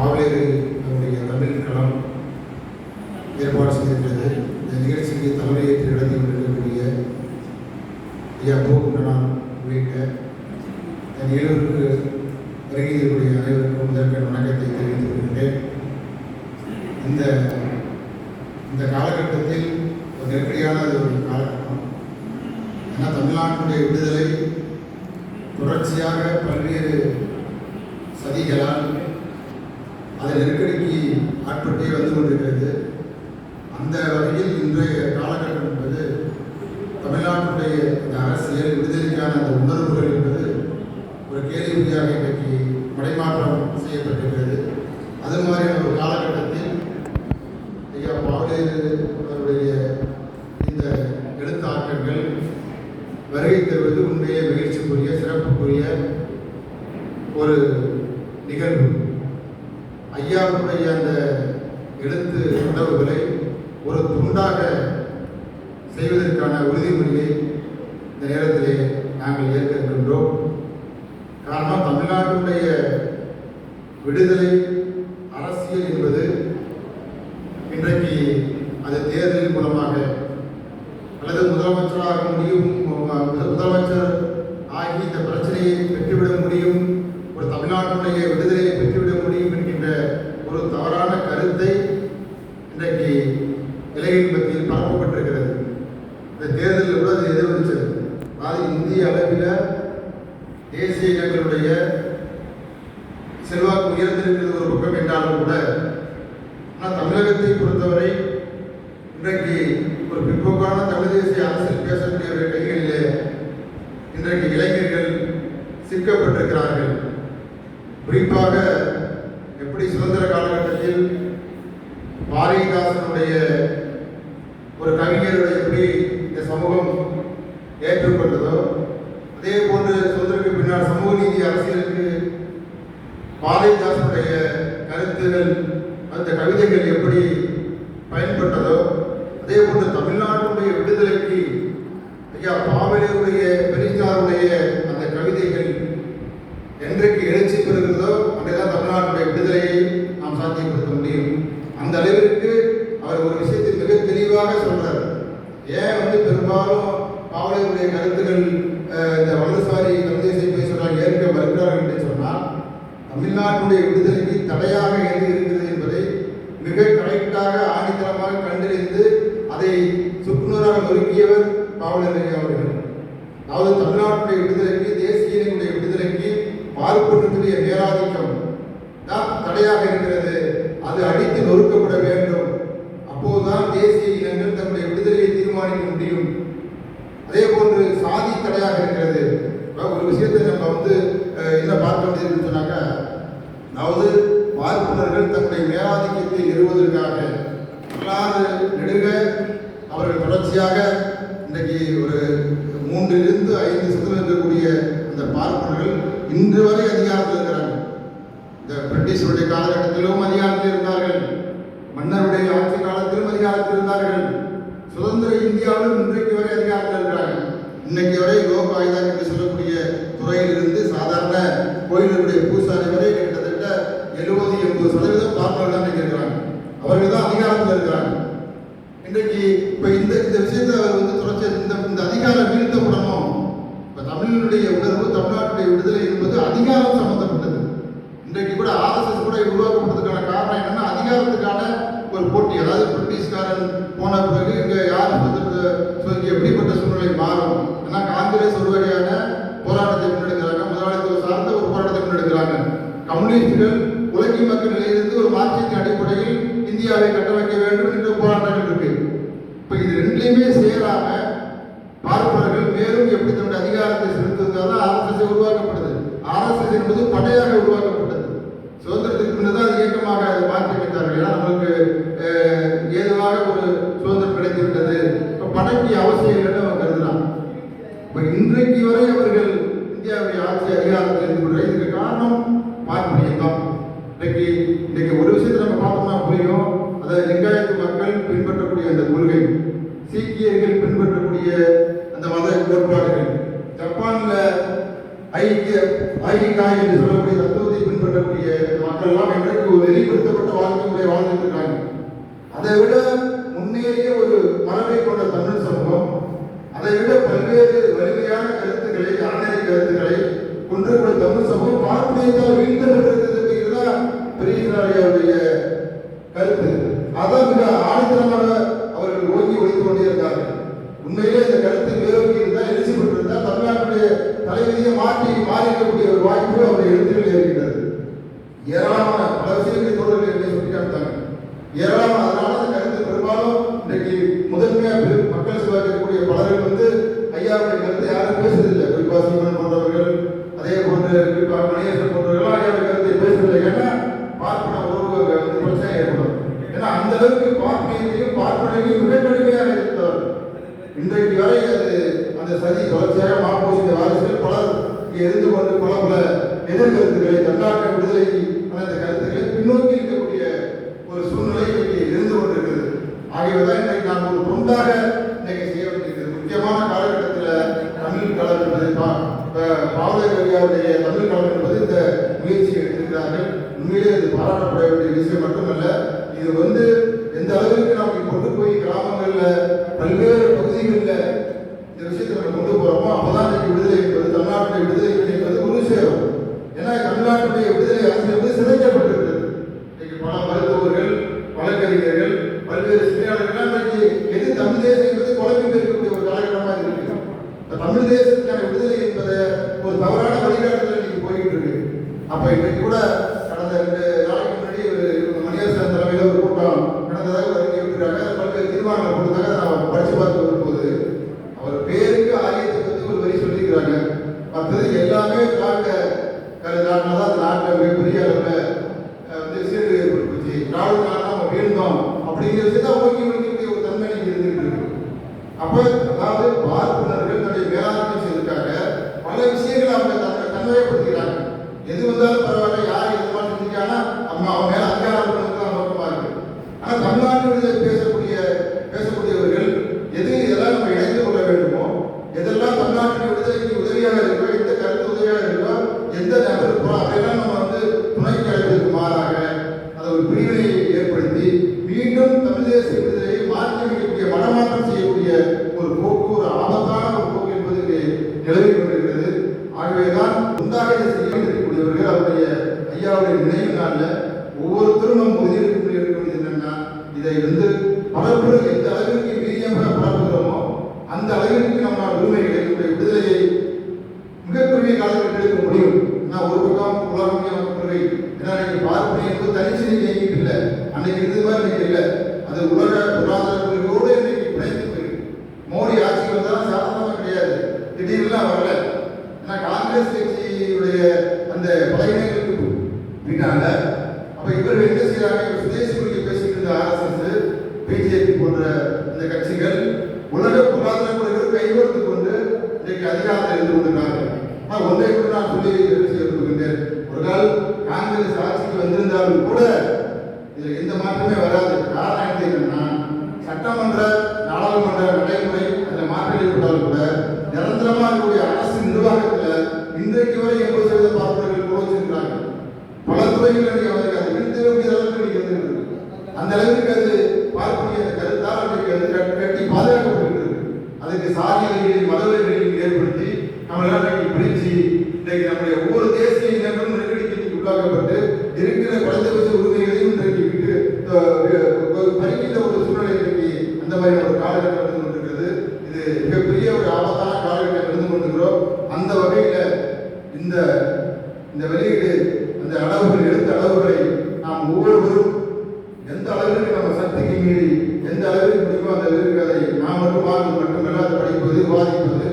மாவேறு நம்முடைய தமிழ் களம் ஏற்பாடு செய்திருக்கிறது. இந்த நிகழ்ச்சிக்கு தலைமையேற்று நடத்தி கொண்டிருக்கக்கூடிய ஐயா பூகுண்டனான் உள்ளிட்ட என் ஏழுவருக்கு வருகையிலுடைய அனைவருக்கும் முதற்கண் வணக்கத்தை தெரிவித்துக் கொள்கின்றேன். இந்த இந்த காலகட்டத்தில் ஒரு நெருக்கடியான ஒரு காலகட்டம். ஏன்னா தமிழ்நாட்டினுடைய விடுதலை தொடர்ச்சியாக பல்வேறு சதிகளால் அது நெருக்கடிக்கு ஆட்பட்டே வந்து கொண்டிருக்கிறது. அந்த வகையில் இன்றைய காலகட்டம் என்பது தமிழ்நாட்டுடைய இந்த அரசியல் விடுதலைக்கான அந்த உணர்வுகள் என்பது ஒரு கேள்விக்குறியாக இன்றைக்கு மடைமாற்றம் செய்யப்பட்டிருக்கிறது. அது மாதிரியான ஒரு காலகட்டத்தில் ஐயா பாவலேறு அவருடைய இந்த எழுத்தாக்கங்கள் வருகை தருவது உண்மையிலே மகிழ்ச்சிக்குரிய சிறப்புக்குரிய ஒரு நிகழ்வு. ஐயாவுடைய அந்த எழுத்து உணவுகளை ஒரு துண்டாக செய்வதற்கான உறுதிமொழியை இந்த நேரத்திலே நாங்கள் ஏற்க இருக்கின்றோம் காரணம் தமிழ்நாட்டினுடைய விடுதலை அரசியல் என்பது இன்றைக்கு அது தேர்தலின் மூலமாக அல்லது முதலமைச்சராக முடியும் முதலமைச்சர் ஆகி இந்த பிரச்சனையை பெற்றுவிட முடியும் ஒரு தமிழ்நாட்டுடைய விடுதலையை பெற்றுவிட முடியும் என்கின்ற ஒரு தவறான கருத்தை இன்றைக்கு இலங்கையின் மத்தியில் பரப்பப்பட்டிருக்கிறது இந்த தேர்தலில் கூட அது எதிர்வச்சது அதாவது இந்திய அளவில் தேசிய இனங்களுடைய செல்வாக்கு உயர்ந்திருக்கிறது ஒரு பக்கம் என்றாலும் கூட ஆனால் தமிழகத்தை பொறுத்தவரை இன்றைக்கு ஒரு பிற்போக்கான தமிழ் தேசிய அரசியல் பேசக்கூடியவருடைய கைகளிலே இன்றைக்கு இளைஞர்கள் சிக்கப்பட்டிருக்கிறார்கள். குறிப்பாக எப்படி சுதந்திர காலகட்டத்தில் பாரதிதாசனுடைய ஒரு கவிஞருடைய எப்படி இந்த சமூகம் ஏற்றுக்கொண்டதோ அதே போன்று சுதந்திரக்கு பின்னால் சமூக நீதி அரசியலுக்கு பாரதிதாசனுடைய கருத்துகள் அந்த கவிதைகள் எப்படி பயன்பட்டதோ அதே போன்று தமிழ்நாட்டுடைய விடுதலைக்கு ஐயா பாவலருடைய பெரியாருடைய அந்த கவிதைகள் என்றைக்கு எழுச்சி பெறுகிறதோ அன்றைதான் தமிழ்நாட்டுடைய விடுதலையை நாம் சாத்தியப்படுத்த முடியும். அந்த அளவிற்கு அவர் ஒரு விஷயத்தை மிக தெளிவாக சொல்றார். ஏன் வந்து பெரும்பாலும் பாவலருடைய கருத்துக்கள் இந்த வலதுசாரி கவிதை பேசுகிறார் சொன்னால் ஏற்க மறுக்கிறார்கள் என்று சொன்னால் தமிழ்நாட்டுடைய விடுதலைக்கு தடையாக எது இருக்கிறது என்பதை மிக கரெக்டாக ஆணித்தரமாக கண்டறிந்து அதை சுக்குநூறாக நொறுக்கியவர் பாவலர் அவர்கள். அதாவது தமிழ்நாட்டுடைய விடுதலைக்கு தேசிய விடுதலைக்கு பார்ப்பனத்துடைய மேலாதிக்கம் தான் தடையாக இருக்கிறது. அது அடித்து நொறுக்கப்பட வேண்டும். அப்போதுதான் தேசிய இனங்கள் தன்னுடைய விடுதலையை தீர்மானிக்க முடியும். அதே போன்று சாதி தடையாக இருக்கிறது. ஒரு விஷயத்தை நம்ம வந்து என்ன பார்க்க முடியுதுன்னு அதாவது பார்ப்பனர்கள் தன்னுடைய மேலாதிக்கத்தை நிறுவுவதற்காக வரலாறு நெடுக அவர்கள் தொடர்ச்சியாக இன்றைக்கு ஒரு மூன்றிலிருந்து ஐந்து சதவீதம் இருக்கக்கூடிய அந்த பார்ப்பனர்கள் இன்று வரை அதிகாரத்தில் இருக்கிறாங்க இந்த பிரிட்டிஷருடைய காலகட்டத்திலும் அதிகாரத்தில் இருந்தார்கள். மன்னருடைய ஆட்சி காலத்திலும் அதிகாரத்தில் இருந்தார்கள். சுதந்திர இந்தியாவிலும் இன்றைக்கு வரை அதிகாரத்தில் இருக்கிறாங்க இன்னைக்கு வரை லோக ஆயுதம் என்று சொல்லக்கூடிய துறையிலிருந்து சாதாரண கோயிலுடைய பூசாரி வரை கிட்டத்தட்ட எழுபது எண்பது சதவீதம் பார்ப்பனர்கள் தான் இன்னைக்கு இருக்கிறாங்க அவர்கள் தான் அதிகாரத்தில் இருக்கிறாங்க இன்றைக்கு இப்ப இந்த இந்த விஷயத்தை அவர் வந்து தொடர்ச்சி இந்த இந்த அதிகாரம் வீழ்த்தப்படணும் இப்ப தமிழினுடைய உணர்வு தமிழ்நாட்டுடைய விடுதலை என்பது அதிகாரம் சம்பந்தப்பட்டது இன்றைக்கு கூட ஆர்எஸ்எஸ் கூட உருவாக்கப்பட்டதுக்கான காரணம் என்னன்னா அதிகாரத்துக்கான ஒரு போட்டி அதாவது பிரிட்டிஷ்காரன் போன பிறகு இங்கே யார் சுதந்திர- எப்படிப்பட்ட சூழ்நிலை மாறும்? ஏன்னா காங்கிரஸ் ஒரு வகையான போராட்டத்தை முன்னெடுக்கிறாங்க முதலாளித்துவ சார்ந்த ஒரு போராட்டத்தை முன்னெடுக்கிறாங்க. கம்யூனிஸ்டுகள் உலகின் மக்கள் நிலையிலிருந்து ஒரு மார்க்சியத்தின் அடிப்படையில் இந்தியாவை கட்டமைக்க வேண்டும் என்ற போராட்டங்கள் இருக்கு. இப்போ இது ரெண்டுலையுமே சேராம பார்ப்பவர்கள் மேலும் எப்படி தன்னுடைய அதிகாரத்தை செலுத்துவதாக ஆர்எஸ்எஸ் உருவாக்கப்படுது. ஆர்எஸ்எஸ் என்பது படையாக உருவாக்கப்பட்டது. சுதந்திரத்துக்கு முன்னதான் அது இயக்கமாக அதை மாற்றி நமக்கு ஏதுவாக ஒரு சுதந்திரம் கிடைத்து இப்போ இப்ப அவசியம் இல்லைன்னு அவங்க கருதுறாங்க இப்போ இன்றைக்கு வரை அவர்கள் இந்தியாவுடைய ஆட்சி அதிகாரம் ஐகா என்று சொல்லக்கூடிய தத்துவத்தை பின்பற்றக்கூடிய மக்கள் எல்லாம் இன்றைக்கு ஒரு நெறிப்படுத்தப்பட்ட வாழ்க்கையுடைய வாழ்ந்துட்டு இருக்காங்க. அதை விட முன்னேறிய ஒரு மரபை கொண்ட தமிழ் சமூகம் அதை விட பல்வேறு வலிமையான கருத்துக்களை அறநெறி கருத்துக்களை கொண்டு தமிழ் சமூகம் பார்ப்பதையால் வீழ்த்தப்பட்டிருக்கிறது பெரியதாரியாருடைய கருத்து. அதான் மிக ஆணித்தரமான வரைக்கும் அது அந்த சதி தொடர்ச்சியாக இந்த வாரிசுகள் பலர் எரிந்து கொண்டு பல பல எதிர்கருத்துக்களை தமிழ்நாட்டு விடுதலை அந்த கருத்துக்களை பின்னோக்கி இருக்கக்கூடிய ஒரு சூழ்நிலை இங்கே இருந்து கொண்டிருக்கிறது. ஆகியவைதான் இன்றைக்கு நாம் ஒரு தொண்டாக இன்றைக்கு செய்ய வேண்டியிருக்கிறது. முக்கியமான காலகட்டத்தில் தமிழ் களம் என்பது பாவலை கல்வியாருடைய தமிழ் களம் என்பது இந்த முயற்சியை எடுத்திருக்கிறார்கள். உண்மையிலே அது பாராட்டப்பட வேண்டிய விஷயம் மட்டுமல்ல இது வந்து எந்த அளவிற்கு நாம் கொண்டு போய் கிராமங்களில் பல்வேறு பகுதிகளில் இந்த விஷயத்தை நம்ம கொண்டு போறோமோ அப்பதான் இன்னைக்கு விடுதலை என்பது தமிழ்நாட்டுடைய விடுதலை என்பது உறுதி சேரும் ஏன்னா தமிழ்நாட்டுடைய விடுதலை அரசு என்பது சிதைக்கப்பட்டிருக்கிறது இன்னைக்கு பல மருத்துவர்கள் வழக்கறிஞர்கள் பல்வேறு சிறையாளர்கள் இன்னைக்கு எது தமிழ் தேசம் என்பது குழம்பி இருக்கக்கூடிய ஒரு காலகட்டமாக இருக்கு. இந்த தமிழ் தேசத்துக்கான விடுதலை என்பதை ஒரு தவறான வழிகாட்டுதல் இன்னைக்கு போயிட்டு இருக்கு. அப்ப இன்னைக்கு கூட கடந்த ரெண்டு நாளைக்கு முன்னாடி ஒரு இவங்க மணியரசன் தலைமையில ஒரு கூட்டம் நடந்ததாக ஒரு அறிக்கை விட்டுருக்காங்க. பல்வேறு தீர்மானங்கள் கொடுத்தாங்க. நான் படிச்சு பார்த்து வரும்போது அவர் பேருக்கு ஆரியத்தை பத்தி ஒரு வரி சொல்லியிருக்கிறாங்க மற்றது எல்லாமே திராவிட நாட்டில் தான் அந்த மிகப்பெரிய அளவில் அஹ், வந்து சீர்கு ஏற்பட்டுச்சு திராவிட நாடு நம்ம வீழ்ந்தோம் அப்படிங்கிற விஷயத்தை ஓங்கி முடிக்கக்கூடிய ஒரு தன்மை இன்னைக்கு இருந்துகிட்டு இருக்கு. அப்போ அதாவது பார்ப்பனர்கள் தன்னுடைய மேலாண்மை செய்திருக்காங்க பல விஷயங்களை அவங்க தன்னை தன்மையப்படுத்துகிறாங்க எது வந்தாலும் பரவாயில்ல யார் எதுவாக மாதிரி செஞ்சுக்கானா அம்மா அவன் மேல அதிகாரம் இருக்கிறது தான் நோக்கமா இருக்கு ஆனா தமிழ்நாட்டு விடுதலை பேசக்கூடிய பேசக்கூடியவர்கள் எது இதெல்லாம் நம்ம இணைந்து கொள்ள வேண்டுமோ எதெல்லாம் தமிழ்நாட்டின் விடுதலைக்கு உதவியாக இருக்கோ எந்த கருத்து எந்த நபர் இருக்கோ அதையெல்லாம் நம்ம வந்து துணை அழைப்பதற்கு மாறாக அதை ஒரு பிரிவினையை ஏற்படுத்தி மீண்டும் தமிழ் தேசிய விடுதலை மாற்றி வைக்கக்கூடிய மனமாற்றம் செய்யக்கூடிய ஒரு போக்கு ஒரு ஆபத்தான ஒரு போக்கு என்பது இங்கே நிலவி கொண்டிருக்கிறது. ஆகவேதான் உண்டாக செய்யக்கூடியவர்கள் செய்ய அவருடைய ஐயாவுடைய நினைவு நாளில் ஒவ்வொருத்தரும் நம்ம உறுதியெடுக்க வேண்டியது என்னன்னா இதை வந்து பரப்புற எந்த அளவிற்கு வீரியமாக பரப்புகிறோமோ அந்த அளவிற்கு நம்ம உரிமைகளை விடுதலையை மிக குறுகிய காலத்தில் எடுக்க முடியும் நான் ஒரு பக்கம் உலகமே கொள்கை ஏன்னா அன்னைக்கு தனிச்சு என்பது தனிச்சை இல்லை. அன்னைக்கு இருந்தது மாதிரி நீங்க இல்லை. அது உலக பொருளாதார கொள்கையோடு இன்னைக்கு பிணைந்து போயிருக்கு மோடி ஆட்சி வந்தாலும் சாதாரணமாக கிடையாது திடீர்னுலாம் வரல ஏன்னா காங்கிரஸ் கட்சியுடைய அந்த பலகீனங்களுக்கு பின்னால அப்ப இவர்கள் என்ன செய்யறாங்க இவர் சுதேசி கொள்கை பேசிட்டு இருந்த ஆர்எஸ்எஸ் பிஜேபி போன்ற இந்த கட்சிகள் உலக பொருளாதார கொள்கைகள் கைகோர்த்து கொண்டு இன்றைக்கு அதிகாரத்தில் இருந்து கொண்டிருக்காங்க ஆனால் ஒன்றை கூட நான் சொல்லி தெரிவித்து விரும்புகின்றேன் ஒரு கால் காங்கிரஸ் ஆட்சிக்கு வந்திருந்தாலும் கூட இதுல எந்த மாற்றமே வராது காரணம் என்னன்னா சட்டமன்ற நாடாளுமன்ற நடைமுறை அதில் மாற்றம் ஏற்பட்டாலும் கூட நிரந்தரமா இருக்கக்கூடிய அரசு இன்றைக்கு வரை எண்பது சதவீத பார்ப்பனர்கள் கூட வச்சிருக்கிறாங்க. பல துறைகளில் நீங்க வந்து அதை வேண்டிய அளவுக்கு நீங்க அந்த அளவுக்கு அது பார்க்கக்கூடிய அந்த கருத்தால் அன்றைக்கு வந்து கட்டி- கட்டி அதுக்கு சாதி வழிகளையும் மத வழிகளையும் ஏற்படுத்தி நம்மளால் இன்னைக்கு பிரித்து இன்றைக்கு நம்முடைய ஒவ்வொரு தேசிய இனங்களும் நெருக்கடிக்கு உள்ளாக்கப்பட்டு இருக்கிற குறைந்தபட்ச உரிமைகளையும் இன்றைக்கு விட்டு அஹ், பறிக்கின்ற ஒரு சூழ்நிலை இன்றைக்கு அந்த மாதிரி ஒரு காலகட்டம் இருந்து கொண்டிருக்கிறது இது மிகப்பெரிய ஒரு ஆபத்தான காலகட்டம் இருந்து கொண்டிருக்கிறோம் அந்த வகையில இந்த இந்த வெளியீடு அந்த அளவுகள் எடுத்த அளவுகளை நாம் ஒவ்வொருவரும் எந்த அளவிற்கு நம்ம சக்திக்கு மீறி எந்த அளவிற்கு முடியுமோ அந்த அளவிற்கு அதை நாம் மட்டுமாக மட்டுமல்ல அதை படிப்பது விவாதிப்பது